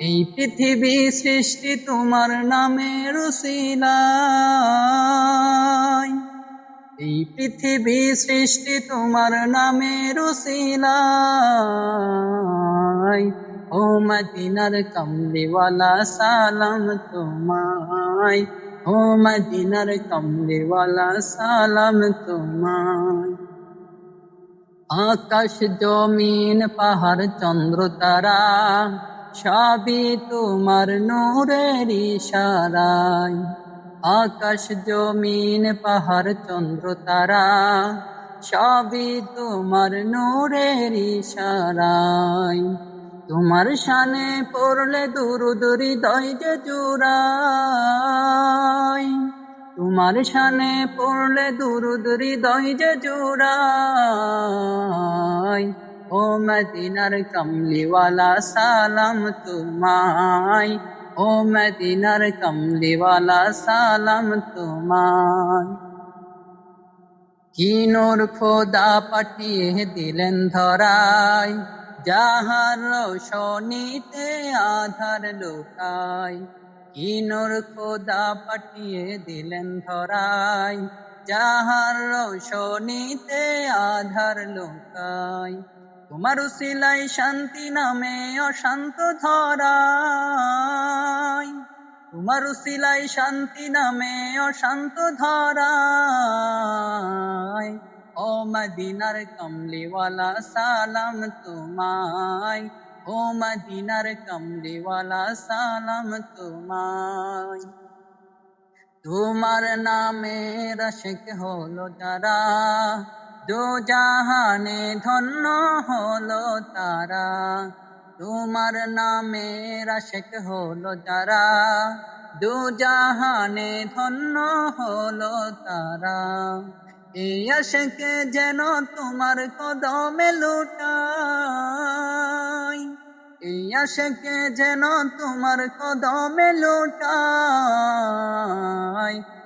এই পৃথিবী সৃষ্টি তোমার নামে রসিলায় এই পৃথিবী সৃষ্টি তোমার নামে রসিলায় ও মদিনার কমলিওয়ালা, সালাম তোমায়। ও মদিনার কমলিওয়ালা, সালাম তোমায়। আকাশ, জমিন, পাহাড়, চন্দ্র, তারা। সবই তোমার নূরের ইশারায়। আকাশ, জমিন, পাহাড়, চন্দ্র, তারা, সবই তোমার নূরের ইশারায়। তোমার শানে পড়লে দুরুদুরি দয় যে জোড়ায়। তোমার শানে পড়লে দুরুদুরি দয় যে জোড়ায়। ও মদিনার কমলিওয়ালা, সালাম তোমায়। ও মদিনার কমলিওয়ালা, সালাম তোমায়। কি নূর খোদা পাঠিয়ে দিলেন ধরায়, যাহার রোশনীতে আধার লোকায়। কি নূর খোদা পাঠিয়ে দিলেন ধরায়, যাহার রোশনীতে আধার লোকায়। তোমার উসিলাই শান্তি নামে অশান্ত ধরায় তোমার উসিলাই শান্তি নামে অশান্ত ধরায় ও মদিনার কমলিওয়ালা, সালাম তোমায়। ও মদিনার কমলিওয়ালা, সালাম তোমায়। তোমার নামে রশক হলো যারা জাহানে ধন্য হলো তারা তোমার নামে রশক হলো যারা দু জাহানে ধন্য হলো তারা এই আশকে যেন তোমার কদমে লুটাই এই আশকে যেন তোমার কদমে লুটাই